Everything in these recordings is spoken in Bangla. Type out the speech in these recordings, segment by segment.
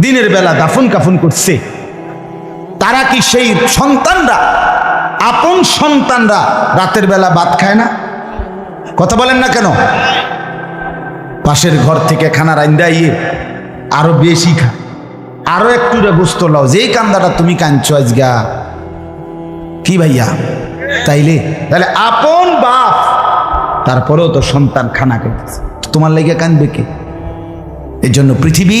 দিনের বেলা দাফন কাফন করছে। তারা কি সেই সন্তানরা? আপন সন্তানরা রাতের বেলা ভাত খায় না? কথা বলেন না কেন? পাশের ঘর থেকে খানা রান্দা ইয়ে আরও বেশি খা। আরও একটু গোস্ত লাও, যেই কান্দাটা তুমি কাঁদছো আজগা। কি ভাইয়া? তাইলে? তাহলে আপন বাপ, তারপরেও তো সন্তান খানা খাইতেছে। তোমার লেগে কাঁদবে কে? এই জন্য পৃথিবী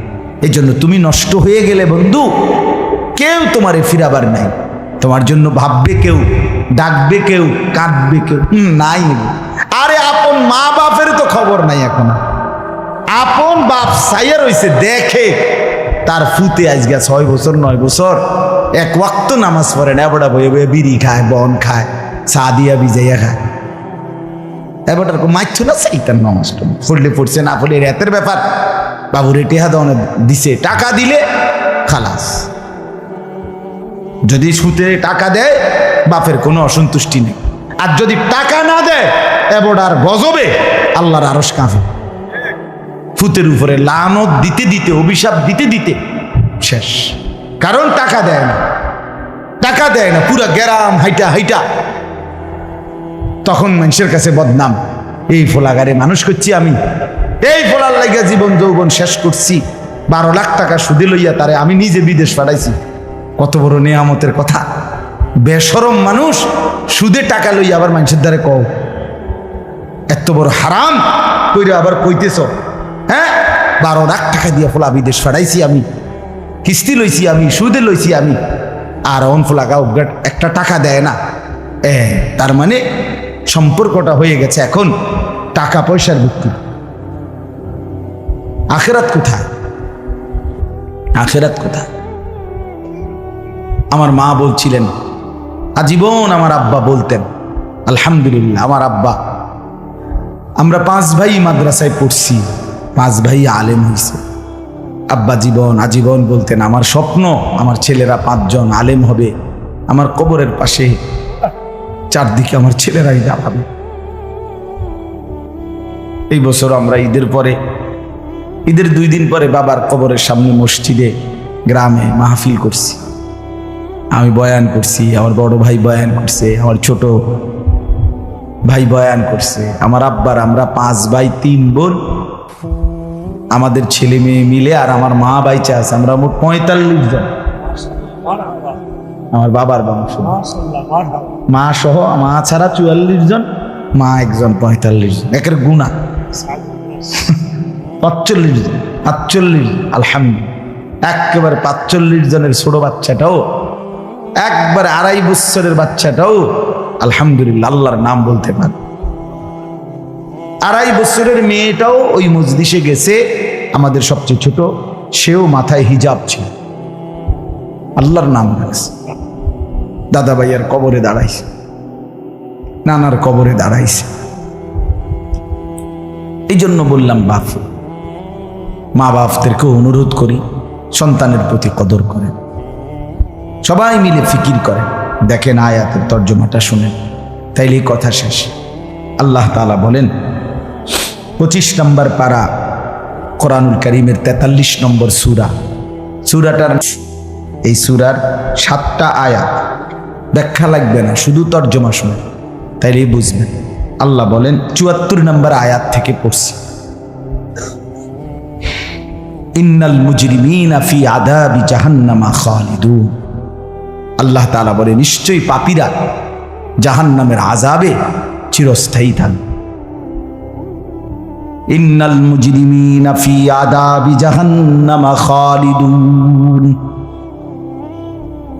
এই জন্য তুমি নষ্ট হয়ে গেলে বন্ধু, কেউ তোমারে ফিরাবার নাই। তোমার জন্য ভাববে কেউ, ডাকবে কেউ, কাঁদবে কেউ নাই। আরে আপন মা বাপের তো খবর নাই এখন। আপন বাপ সাইয়া রইছে, দেখে তার ফুতে আজকে ছয় বছর, নয় বছর। এক ওয়াক্ত নামাজ পড়ে না এবড়া বয়ে বয়ে বিড়ি খায়, বন খায়, চা দিয়া বিজাইয়া খায়। এবার মারছো না সেইটার নামাজটা পড়লে পড়ছে না পড়লে রাতের ব্যাপার। বাবু রেটে হাত অনেক দিছে। টাকা দিলে খালাস। যদি সুতে টাকা দেয়, বাপের কোনো অসন্তুষ্টি নেই। আর যদি টাকা না দেয়, এবার আর গজবে আল্লাহর আরস কাঁপে। ফুতের উপরে লানত দিতে দিতে, অভিশাপ দিতে দিতে শেষ। কারণ টাকা দেয় না। টাকা দেয় না, পুরা গ্যারাম হাইটা হাইটা। তখন মানুষের কাছে বদনাম। এই ফোলাগারে মানুষ করছি আমি। এই ফোলার লাইগা জীবন যৌবন শেষ করছি। বারো লাখ টাকা সুদে লইয়া তারে আমি নিজে বিদেশ পাঠাইছি। কত বড় নেয়ামতের কথা। বেসরম মানুষ সুদে টাকা লইয়া আবার মানুষের দ্বারে কও, এত বড় হারাম কইরা আবার কইতেছ। হ্যাঁ? বারো লাখ টাকা দিয়ে ফোলা বিদেশ ফাড়াইছি আমি। কিস্তি লইছি আমি, সুদে লইছি আমি। আর অন ফোলাকা একটা টাকা দেয় না। এ, তার মানে সম্পর্কটা হয়ে গেছে এখন টাকা পয়সার ভিত্তি আখেরাত কোথায়? আখেরাত কোথায়? আমার মা বলছিলেন, আজীবন আমার আব্বা বলতেন, আলহামদুলিল্লাহ, আমার আব্বা, আমরা পাঁচ ভাই মাদ্রাসায় পড়ছি, পাঁচ ভাই আলেম হয়েছে আব্বা জীবন, আজীবন বলতেন, আমার স্বপ্ন, আমার ছেলেরা পাঁচজন আলেম হবে, আমার কবরের পাশে চারদিকে আমার ছেলেরাই দাঁড়াবে এই বছর আমরা ঈদের পরে, ঈদের দুই দিন পরে বাবার কবরের সামনে মসজিদে গ্রামে মাহফিল করছি। আমি বয়ান করছি, আমার বড় ভাই বয়ান করছে, আমার ছোট ভাই বয়ান করছে, আমার আব্বার আমরা পাঁচ ভাই, তিন বোন। আমাদের ছেলে মেয়ে মিলে আর আমার মা বাইচা আছে আমরা মোট পঁয়তাল্লিশ জন। আমার বাবার বংশ। মা সহ মা ছাড়া চুয়াল্লিশ জন মা একজন পঁয়তাল্লিশ জন। একের গুণা। পাঁচচল্লিশ জন পাঁচচল্লিশ আলহামদুলিল্লাহ। একেবারে পাঁচচল্লিশ জনের ছোট বাচ্চাটাও একবার আড়াই বছরের বাচ্চাটাও আলহামদুলিল্লাহ আল্লাহর নাম বলতে পারে। আড়াই বছরের মেয়েটাও ওই মজলিসে গেছে আমাদের সবচেয়ে ছোট সেও মাথায় হিজাব ছিল। আল্লাহর নাম রাখছে দাদা ভাইয়ার কবরে দাঁড়াইছে। নানার কবরে দাঁড়াইছে। এই জন্য বললাম, বাপ, মা বাপদেরকে অনুরোধ করি, সন্তানের প্রতি কদর করেন। সবাই মিলে ফিকির করেন। দেখেন আয়াতের তর্জমাটা শুনেন। তাইলেই কথা শেষ। আল্লাহ তাআলা বলেন, পঁচিশ নম্বর পারা কোরআনুল করিমের তেতাল্লিশ নম্বর সুরা। সুরাটার, এই সুরার সাতটা আয়াত ব্যাখ্যা লাগবে না, শুধু তর্জমা শুনে তাইলেই বুঝবেন। আল্লাহ বলেন, চুয়াত্তর নম্বর আয়াত থেকে পড়ছি। ইন্নাল মুজরিমিনা ফি আদাবি জাহান্নামা খালিদুন। আল্লাহ তাআলা বলে, নিশ্চয়ই পাপীরা জাহান্নামের আজাবে চিরস্থায়ী থাকবে। ইন্নাল মুজরিমিনা ফি আদাবি জাহান্নামা খালিদুন।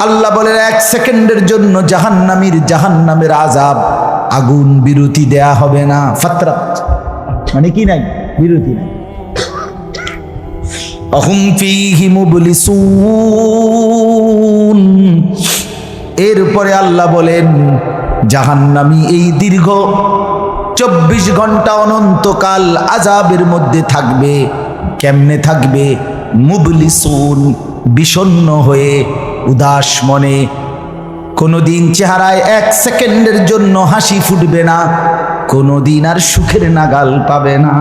আল্লাহ বলেন, এক সেকেন্ডের জন্য জাহান্নামীর জাহান্নামের আজাব আগুন বিরতি দেয়া হবে না। ফাতরাত। মানে কি নাই? বিরতি নাই। অহুম ফিহি মুবলিসুন। এরপরে আল্লাহ বলেন, জাহান্নামী এই দীর্ঘ চব্বিশ ঘণ্টা অনন্তকাল আজাবের মধ্যে থাকবে। কেমনে থাকবে? মুবলি মুবলিসুন, বিষণ্ণ হয়ে উদাস মনে। কোনোদিন চেহারায় এক সেকেন্ডের জন্য হাসি ফুটবে না, কোনোদিন আর সুখের নাগাল পাবে না।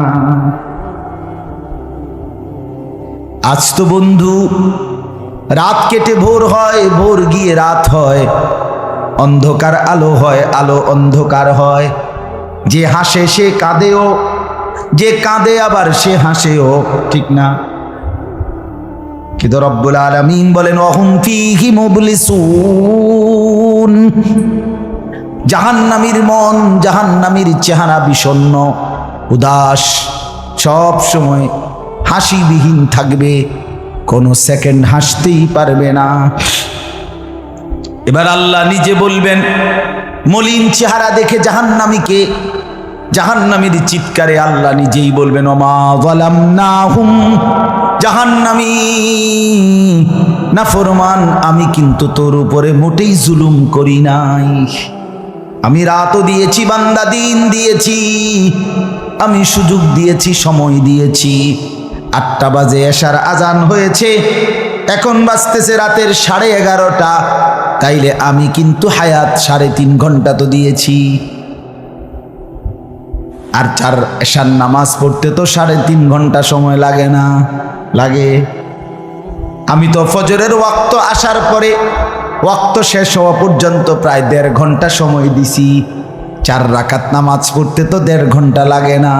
আজ তো বন্ধু, রাত কেটে ভোর হয়, ভোর গিয়ে রাত হয়। অন্ধকার আলো হয়, আলো অন্ধকার হয়। যে হাসে সে কাঁদেও, যে কাঁদে আবার সে হাসেও, ঠিক না? কিন্তু রব্বুল আলামিন বলেন, অহুম ফিহি মুবলিসুন। জাহান্নামীর মন, জাহান্নামীর চেহারা বিষণ্ণ উদাস, সব সময় হাসিবিহীন থাকবে, কোনো সেকেন্ড হাসতেই পারবে না। এবার আল্লাহ নিজে বলবেন, মলিন চেহারা দেখে জাহান্নামীকে, জাহান্নামীর চিৎকারে আল্লাহ নিজেই বলবেন, ওমা যালামনাহুম জাহান্নামী। নাফরমান আমি কিন্তু তোর উপরে মোটেই জুলুম করি নাই। আমি রাতও দিয়েছি, বান্দা দিন দিয়েছি। আমি সুযোগ দিয়েছি, সময় দিয়েছি। আটটা বাজে এসার আজান হয়েছে। এখন বাজতেছে রাতের সাড়ে এগারোটা। তাইলে আমি কিন্তু হায়াত সাড়ে তিন ঘণ্টা তো দিয়েছি। আর চার এশার নামাজ পড়তে তো সাড়ে তিন ঘণ্টা সময় লাগে না, লাগে। আমি তো ফজরের ওয়াক্ত আসার পরে ওয়াক্ত শেষ হওয়া পর্যন্ত প্রায় দেড় ঘণ্টা সময় দিছি। চার রাকাত নামাজ পড়তে তো দেড় ঘণ্টা লাগে না।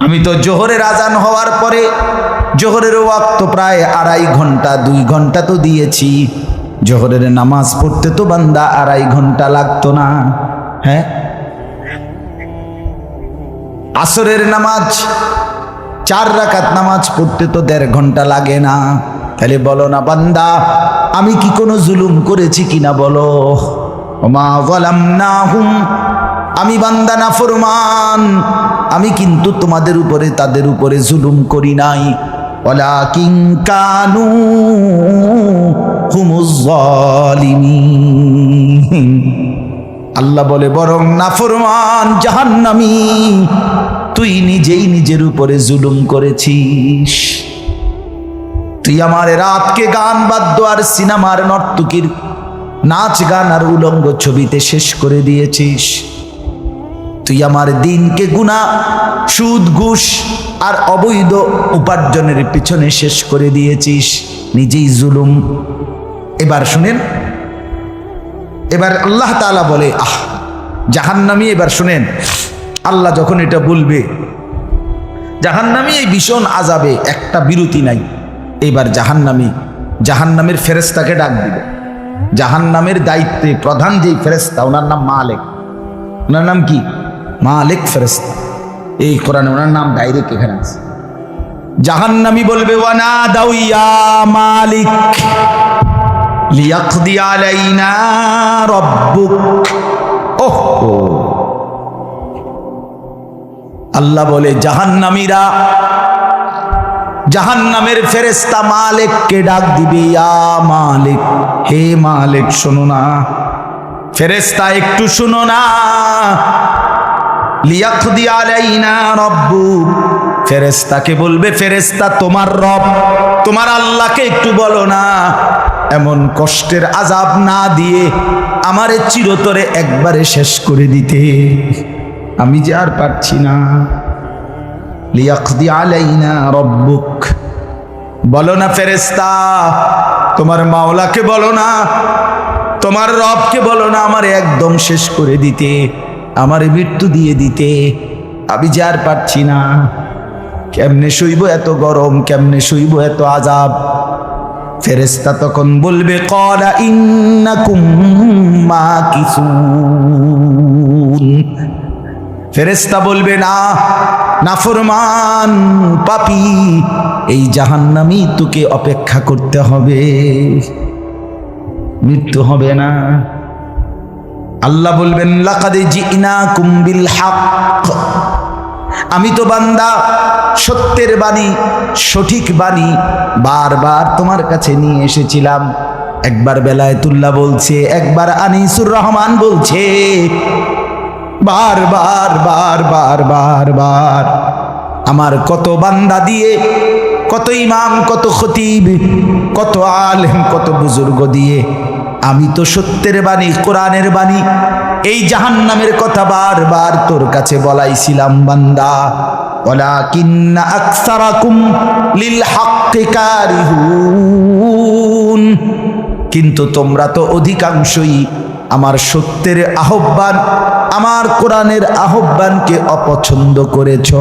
আমি তো জোহরের আজান হওয়ার পরে জোহরের ওয়াক্ত প্রায় আড়াই ঘণ্টা, দুই ঘণ্টা তো দিয়েছি। জোহরের নামাজ পড়তে তো বান্দা আড়াই ঘণ্টা লাগতো না হ্যাঁ? আসরের নামাজ, চার রাকাত নামাজ পড়তে তো দেড় ঘণ্টা লাগে না। তাহলে বলো না, বান্দা, আমি কি কোনো জুলুম করেছি কিনা বলো? ওমা গলাম না হুম আমি বান্দা না ফরমান আমি কিন্তু তোমাদের উপরে, তাদের উপরে জুলুম করি নাই। ওলা কিং কানু হুমুজ আল্লাহ বলে, বরং নাফরমান, জাহান্নামি। তুই নিজেই নিজের উপরে জুলুম করেছিস। তুই আমার রাতকে গান, বাদ্য আর সিনেমার নর্তকীর নাচ, গান আর উলঙ্গ ছবিতে শেষ করে দিয়েছিস। তুই আমার দিনকে গুণা সুদ, ঘুষ আর অবৈধ উপার্জনের পিছনে শেষ করে দিয়েছিস। নিজেই জুলুম। এবার শুনেন এবার আল্লাহ তাআলা বলে, আহ, জাহান্নামি এবার শুনেন, আল্লাহ যখন এটা বলবে, জাহান্নামি এই ভীষণ আজাবে একটা বিরতি নাই, এবার জাহান্নামি, জাহান্নামের ফেরেস্তাকে ডাক দিবে। জাহান্নামের দায়িত্বে প্রধান যেই ফেরেস্তা ওনার নাম মালেক। ওনার নাম কি? মালেক ফেরেস্তা এই কোরআনে ওনার নাম ডাইরেক্ট এখানে আছে। জাহান্নামি বলবে ওয়ানা দাউইয়া মালিক। লিয়াকদি আলাইনা রব্বুক। ওহ আল্লাহ বলে, জাহান্নামীরা, জাহান্নামের ফেরেস্তা মালিককে ডাক দিবে মালিক, হে মালিক, শোনো না। ফেরেস্তা একটু শুনো না। আলাইনা রব্বুক। ফেরেস্তাকে বলবে ফেরেস্তা তোমার রব, তোমার আল্লাহকে একটু বলো না। এমন কষ্টের আজাব না দিয়ে আমারে চিরতরে একবারে শেষ করে দিতে। আমি যে আর পারছি না। লিয়াকদি আলাইনা রব্বুক। বলো না ফেরেস্তা তোমার মাওলাকে বলো না, তোমার রবকে বলো না, আমারে একদম শেষ করে দিতে, আমারে মৃত্যু দিয়ে দিতে। আমি যে আর পারছি না। কেমনে শুইব এত গরম, কেমনে শুইব এত আজাব? ফেরেস্তা তখন বলবে কলা ইন্নাকুম মাকিসুন। ফেরেস্তা বলবে, না নাফরমান পাপি, এই জাহান্নামি তোকে অপেক্ষা করতে হবে। মৃত্যু হবে না। আল্লাহ বলবেন, লাকাদে জিনা কুম্বিল হক। আমি তো বান্দা, সত্যের বাণী, সঠিক বাণী বারবার তোমার কাছে নিয়ে এসেছিলাম। একবার বেলায় তুল্লা বলছে, একবার আনিসুর রহমান বলছে বার বার বার বার বার বার আমার কত বান্দা দিয়ে, কত ইমাম, কত খতিব, কত আলেম, কত বুজুর্গ দিয়ে আমি তো সত্যের বাণী, কোরআনের বাণী। এই জাহান্নামের কথা বারবার তোর কাছে বলাইছিলাম, বান্দা। ওয়ালাকিন্না আকসারাকুম লিল হাক্কি কারিহুন। কিন্তু তোমরা তো অধিকাংশই আমার সত্যের আহ্বান, আমার কোরআনের আহ্বানকে অপছন্দ করেছ।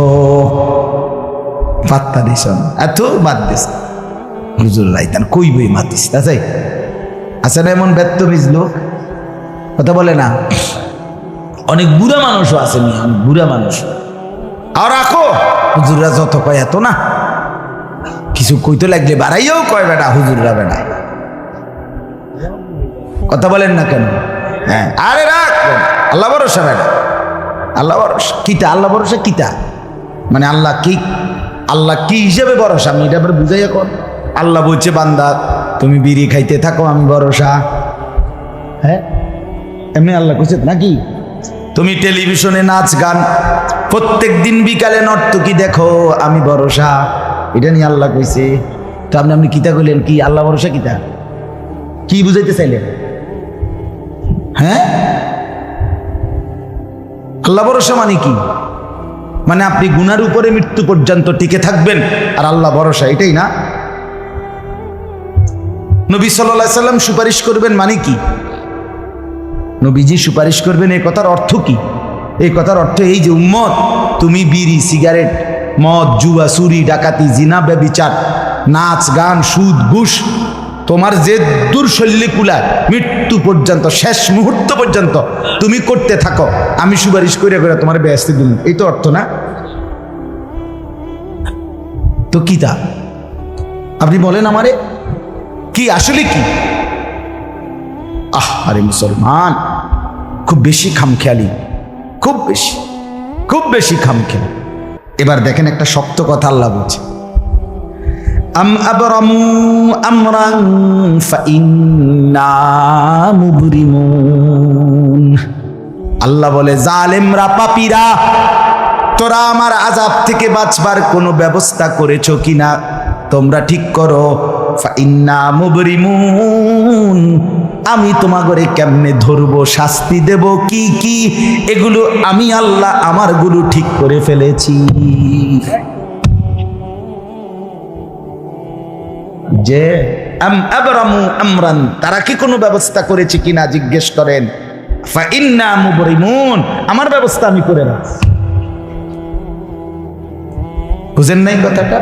পাত্তা দিস এত বাদ দিস হুজুর রাইতান কই বই মাতিস, তাই? আছে না এমন ব্যর্থ লোক? কথা বলে না। অনেক বুড়া মানুষও আছে অনেক বুড়া মানুষ। আর রাখো। হুজুররা যত কয় এত না। কিছু কইতে লাগলে বাড়াইয়াও কয় বেটা হুজুররা বেটা। কথা বলেন না কেন? হ্যাঁ আরে রাখ। আল্লাহ ভরসা বেটা। আল্লাহ ভরসা। কিতা আল্লাহ ভরসা কিতা মানে আল্লাহ কি আল্লাহ কি হিসেবে ভরসা? আমি এটা আবার বুঝাই এখন আল্লাহ বলছে, বান্দা, তুমি বিড়ি খাইতে থাকো, আমি ভরসা। হ্যাঁ? এমনি আল্লাহ কইছে নাকি? তুমি টেলিভিশনে নাচ, গান প্রত্যেক দিন বিকালে নর্তকী দেখো, আমি ভরসা। এটা নিয়ে আল্লাহ কইছে। তো আপনি আপনি কিতা কইলেন কি? আল্লাহ ভরসা কিতা? কি বুঝাইতে চাইলেন? হ্যাঁ? আল্লাহ ভরসা মানে কি? মানে আপনি গুনার উপরে মৃত্যু পর্যন্ত টিকে থাকবেন, আর আল্লাহ ভরসা, এটাই না? নবী সাল্লাহ সাল্লাম সুপারিশ করবেন মানে কি? নবীজি সুপারিশ করবেন এই কথার অর্থ কি? এই কথার অর্থ এই যে, উম্মত, তুমি বিড়ি, সিগারেট, মদ, জুয়া, চুরি, ডাকাতি, জিনা, ব্যবিচার, নাচ, গান, সুদ, ঘুষ, তোমার যে দুর্শল্যে কুলায় মৃত্যু পর্যন্ত, শেষ মুহূর্ত পর্যন্ত তুমি করতে থাকো, আমি সুপারিশ করে করে তোমার ব্যস্ত দিন এই তো অর্থ না? তো কি তা? আপনি বলেন আমারে। কি, আসলে কি? আহ, আরে মুসলমান, খুব বেশি খামখেয়ালি, খুব বেশি খুব বেশি খামখেয়ালি। এবার দেখেন একটা শক্ত কথা আল্লাহ বলছে। আম আবরামু আমরান ফাইন্না আল্লাহ বলে, জালেমরা, পাপীরা, তোরা আমার আজাব থেকে বাঁচবার কোনো ব্যবস্থা করেছ কিনা? তোমরা ঠিক করো। আমি তোমাগরে কেমনে ধরবো, শাস্তি দেব, কি কি? এগুলো আমি আল্লাহ আমারগুলো ঠিক করে ফেলেছি। যে তারা কি কোনো ব্যবস্থা করেছে কিনা জিজ্ঞেস করেন। আমার ব্যবস্থা আমি করে রাখছি। বুঝেন নাই কথাটা?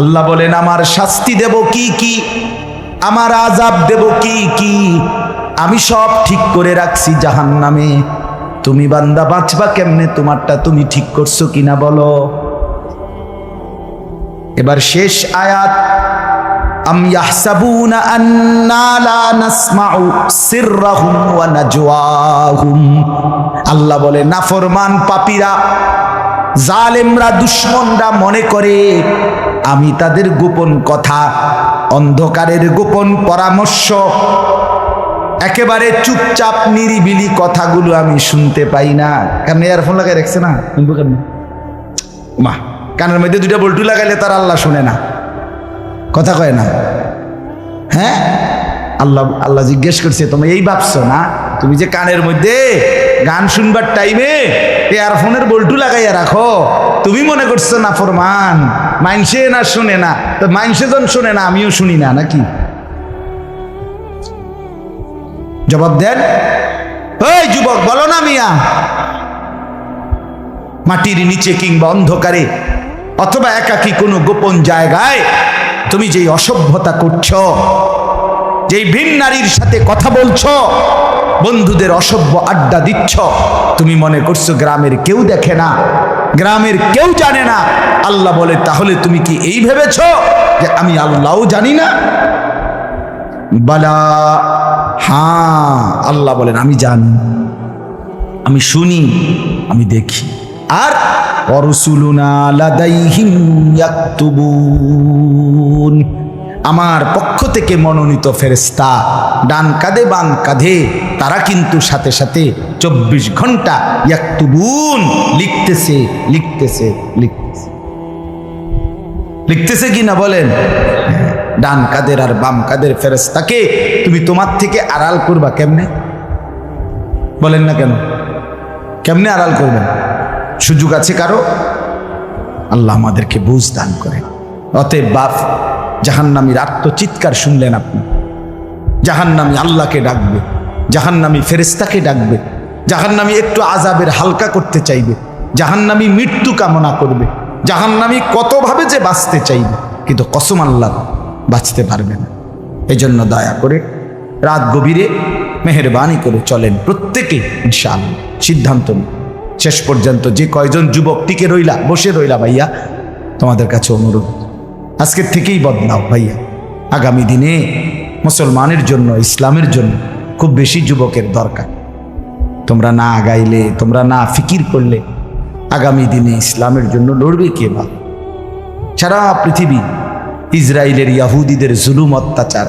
আল্লাহ বলেন, আমার শাস্তি দেব কি কি? আমার আজাব দেব কি কি? আমি সব ঠিক করে রাখছি জাহান নামে তুমি বান্দা বাঁচবা কেমনে? তোমারটা তুমি ঠিক করছ কিনা বলো? এবার শেষ আয়াত আল্লাহ বলে, নাফরমান পাপীরা জালেমরা দুশ্মনরা মনে করে, আমি তাদের গোপন কথা, অন্ধকারের গোপন পরামর্শ, একেবারে চুপচাপ নিরিবিলি কথাগুলো আমি শুনতে পাই না। কারণ ইয়ারফোন লাগাই রাখছে না? শুনব কেন মা কানের মধ্যে দুইটা বল্টু লাগাইলে তার আল্লাহ শুনে না। কথা কয় না? হ্যাঁ? আল্লাহ আল্লাহ জিজ্ঞেস করছে তুমি এই ভাবছ না? তুমি যে কানের মধ্যে গান শুনবার টাইমে এয়ারফোনের বল্টু লাগাইয়া রাখো। তুমি মনে করছ, না, ফরমান, মাইনসে না, শুনে না। তো মাইনসে যখন শুনে না, আমিও শুনি না, নাকি? জবাব দেন। ওই যুবক, বলো না মিয়া। মাটির নিচে কিংবা অন্ধকারে অথবা একাকী কোনো গোপন জায়গায় তুমি যেই অসভ্যতা করছ, যেই ভিন নারীর সাথে কথা বলছো বন্ধুদের অসভ্য আড্ডা দিচ্ছ। তুমি মনে করছ গ্রামের কেউ দেখে না? গ্রামের কেউ জানে না? আল্লাহ বলে, তাহলে তুমি কি এই ভেবেছ যে আমি আল্লাহও জানি না? বালা হ্যাঁ আল্লাহ বলেন, আমি জানি। আমি শুনি, আমি দেখি। আর অরসুলুনা লাদাইহিম ইয়াকতুবুন। আমার পক্ষ থেকে মনোনীত ফেরেস্তা ডান কাঁধে বাম কাঁধে তারা কিন্তু সাথে সাথে চব্বিশ ঘণ্টা ইয়াকতুবুন, লিখতেছে লিখতেছে লিখতেছে। লিখতেছে কি না বলেন? ডান কাদের আর বাম কাদের ফেরেস্তাকে তুমি তোমার থেকে আড়াল করবা কেমনে? বলেন না কেন? কেমনে আড়াল করবেন সুযোগ আছে কারও? আল্লাহ আমাদেরকে বুঝ দান করে অতএব বাপ জাহান্নামীর আত্মচিৎকার শুনলেন আপনি। জাহান্নামী আল্লাহকে ডাকবে, জাহান্নামী ফেরেস্তাকে ডাকবে, জাহান্নামী একটু আজাবের হালকা করতে চাইবে, জাহান্নামী মৃত্যু কামনা করবে, জাহান্নামী কতভাবে যে বাঁচতে চাইবে, কিন্তু কসম আল্লাহ বাঁচতে পারবে না। এই জন্য দয়া করে রাত গভীরে মেহরবানি করে চলেন প্রত্যেকে, ইনশাআল্লাহ। সিদ্ধান্ত নিন। শেষ পর্যন্ত যে কয়জন যুবক টিকে রইলা, বসে রইলা ভাইয়া, তোমাদের কাছে অনুরোধ। আজকের থেকেই বদলাও ভাইয়া। আগামী দিনে মুসলমানের জন্য, ইসলামের জন্য খুব বেশি যুবকের দরকার। তোমরা না আগাইলে, তোমরা না ফিকির করলে, আগামী দিনে ইসলামের জন্য লড়বে কে বা? সারা পৃথিবী ইসরায়েলের ইয়াহুদিদের জুলুম অত্যাচার